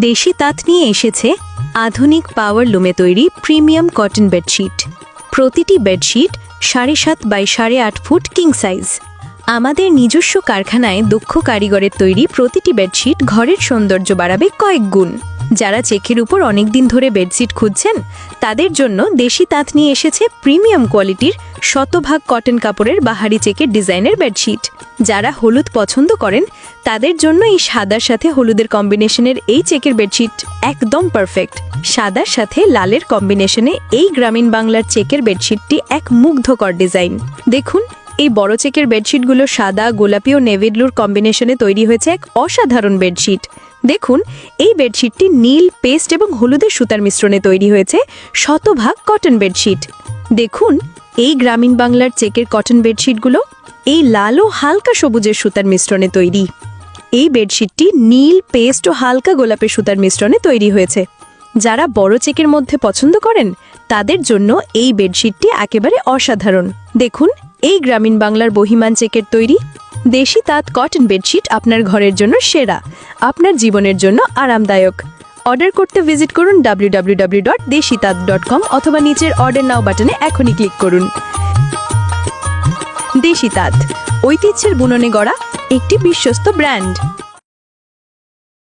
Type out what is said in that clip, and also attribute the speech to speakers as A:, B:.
A: দেশি তাঁত নিয়ে এসেছে আধুনিক পাওয়ার লুমে তৈরি প্রিমিয়াম কটন বেডশিট। প্রতিটি বেডশিট সাড়ে সাত বাই সাড়ে আট ফুট কিং সাইজ। আমাদের নিজস্ব কারখানায় দক্ষ কারিগরের তৈরি প্রতিটি বেডশিট ঘরের সৌন্দর্য বাড়াবে কয়েক গুণ। যারা চেকের উপর অনেক দিন ধরে বেডশিট খুঁজছেন, তাদের জন্য দেশি তাঁত নিয়ে এসেছে প্রিমিয়াম কোয়ালিটির শতভাগ কটন কাপড়ের বাহারি চেকের ডিজাইনের বেডশিট। যারা হলুদ পছন্দ করেন, তাদের জন্য এই সাদার সাথে হলুদের কম্বিনেশনের এই চেকের বেডশিট একদম পারফেক্ট। সাদার সাথে লালের কম্বিনেশনে এই গ্রামীণ বাংলার চেকের বেডশিটটি এক মুগ্ধকর ডিজাইন। দেখুন, এই বড় চেকের বেডশিটগুলো সাদা, গোলাপি ও নেভিডলুর কম্বিনেশনে তৈরি হয়েছে এক অসাধারণ বেডশিট। দেখুন, এই বেডশিটটি নীল পেস্ট এবং হলুদের সুতার মিশ্রণে তৈরি হয়েছে, শতভাগ কটন বেডশিট দেখুন, এই গ্রামীণ বাংলার চেকের কটন বেডশিটগুলো এই লাল ও হালকা সবুজের সুতার মিশ্রণে তৈরি। এই বেডশিটটি নীল পেস্ট ও হালকা গোলাপের সুতার মিশ্রণে তৈরি হয়েছে। যারা বড় চেকের মধ্যে পছন্দ করেন, তাদের জন্য এই বেডশিটটি একেবারে অসাধারণ। দেখুন, এই গ্রামীণ বাংলার বহিমান চেকের তৈরি দেশি তাঁত কটন বেডশিট আপনার ঘরের জন্য সেরা, আপনার জীবনের জন্য আরামদায়ক। অর্ডার করতে ভিজিট করুন ডাব্লিউ অথবা নিচের অর্ডার নাও বাটনে এখনই ক্লিক করুন। দেশি তাঁত, ঐতিহ্যের বুননে গড়া একটি বিশ্বস্ত ব্র্যান্ড